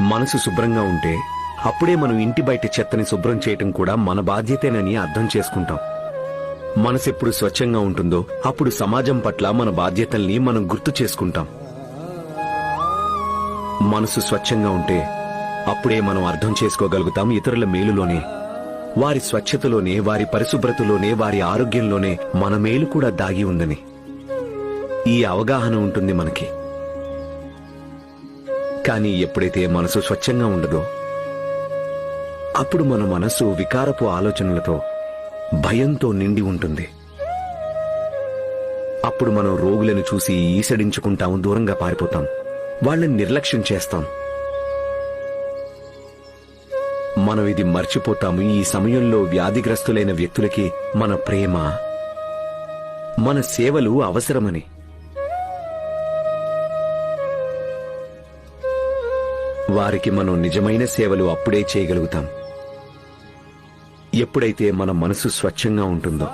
మనసు శుభ్రంగా ఉంటే అప్పుడే మనం ఇంటి బయట చెత్తని శుభ్రం చేయటం కూడా మన బాధ్యతేనని అర్థం చేసుకుంటాం. మనసు ఎప్పుడు స్వచ్ఛంగా ఉంటుందో అప్పుడు సమాజం పట్ల మన బాధ్యతల్ని మనం గుర్తు చేసుకుంటాం. మనసు స్వచ్ఛంగా ఉంటే అప్పుడే మనం అర్థం చేసుకోగలుగుతాం ఇతరుల మేలులోనే. వారి స్వచ్ఛతలోనే వారి పరిశుభ్రతలోనే వారి ఆరోగ్యంలోనే మన మేలు కూడా దాగి ఉందని. ఈ అవగాహన ఉంటుంది మనకి. కానీ ఎప్పుడైతే మనసు స్వచ్ఛంగా ఉండదో అప్పుడు మన మనసు వికారపు ఆలోచనలతో భయంతో నిండి ఉంటుంది. అప్పుడు మనం రోగులను చూసి ఈసడించుకుంటాం దూరంగా పారిపోతాం. వాళ్ళని నిర్లక్ష్యం చేస్తాం. మనం ఇది మర్చిపోతాము. ఈ సమయంలో వ్యాధిగ్రస్తులైన వ్యక్తులకి మన ప్రేమ మన సేవలు అవసరమని. వారికి మనం నిజమైన సేవలు అప్పుడే చేయగలుగుతాం. ఎప్పుడైతే మన మనసు స్వచ్ఛంగా ఉంటుందో.